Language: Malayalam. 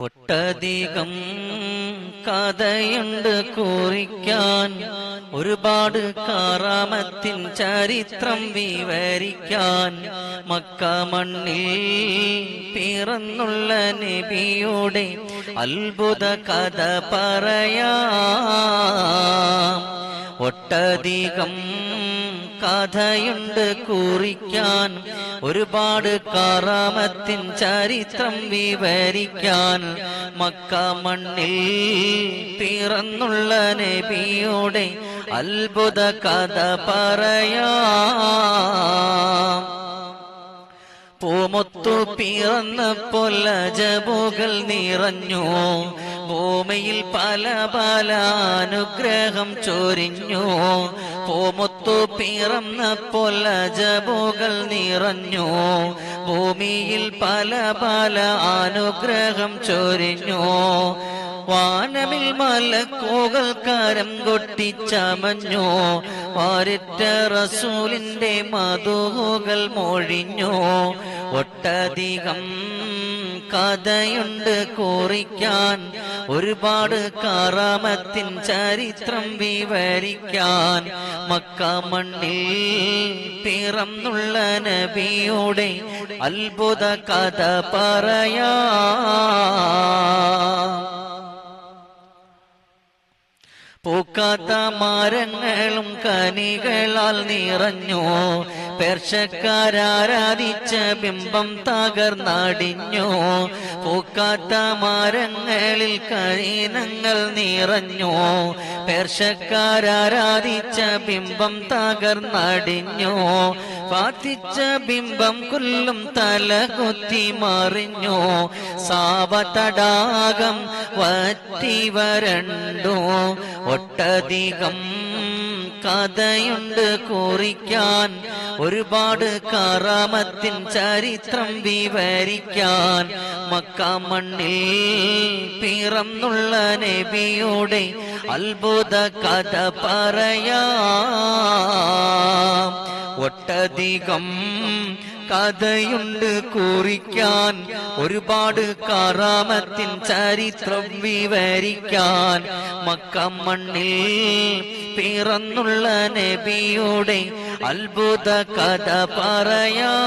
ഒട്ടധികം കഥയുണ്ട് കുറിക്കാൻ ഒരുപാട് കാറാമത്തിൻ ചരിത്രം വിവരിക്കാൻ മക്ക മണ്ണിൽ പിറന്നുള്ള നബിയുടെ അത്ഭുത കഥ പറയാം ഒട്ടധികം കഥയുണ്ട് കുറിക്കാൻ. ഒരുപാട് കാറാമത്തിൻ ചരിത്രം വിവരിക്കാൻ. മക്ക മണ്ണിൽ പിറന്നുള്ള നബിയുടെ അത്ഭുത കഥ പറയാം. പൂമൊത്തു പിറന്നപ്പോൾ ജബുകൾ നിറഞ്ഞു. ഭൂമിയിൽ പല പല അനുഗ്രഹം ചൊരിഞ്ഞു. പൂമുത്തു പിറന്നപ്പോൾ അജബുകൾ നിറഞ്ഞു. ഭൂമിയിൽ പല പല അനുഗ്രഹം ചൊരിഞ്ഞു. വാനമിൽ മലക്കോകൾ കരം കൊട്ടിച്ചമഞ്ഞു. വാരിറ്റ റസൂലിന്റെ മധുകൾ മൊഴിഞ്ഞു. ഒട്ടധികം കഥയുണ്ട് കുറിക്കാൻ. ഒരുപാട് കാറാമത്തിൻ ചരിത്രം വിവരിക്കാൻ. മക്ക മണ്ണിൽ പിറന്നുള്ള നബിയുടെ അത്ഭുത കഥ പറയാം. പൂക്കാത്ത മരങ്ങളും കനികളാൽ നിറഞ്ഞു. പേർഷക്കാരാരാധിച്ച ബിംബം തകർന്നടിഞ്ഞു. പൂക്കാത്ത മരങ്ങളിൽ കരീനങ്ങൾ നിറഞ്ഞു. പേർഷക്കാരാരാധിച്ച ബിംബം തകർന്നടിഞ്ഞു. പ്രാർത്ഥിച്ച ബിംബം കൊല്ലും തല കുത്തി മറിഞ്ഞു. സാവതടാകം വറ്റി വരണ്ടു. ഒട്ടധികം കഥയുണ്ട് കുറിക്കാൻ. ഒരുപാട് കറാമത്തിൻ ചരിത്രം വിവരിക്കാൻ. മക്ക മണ്ണിൽ പിറന്നുള്ള നബിയുടെ അത്ഭുത കഥ പറയാം. ഒട്ടധികം കഥയുണ്ട് കുറിക്കാൻ ഒരുപാട് കാറാമത്തിൻ ചരിത്രം വിവരിക്കാൻ. മക്ക മണ്ണിൽ പിറന്നുള്ള നബിയുടെ അത്ഭുത കഥ പറയാം.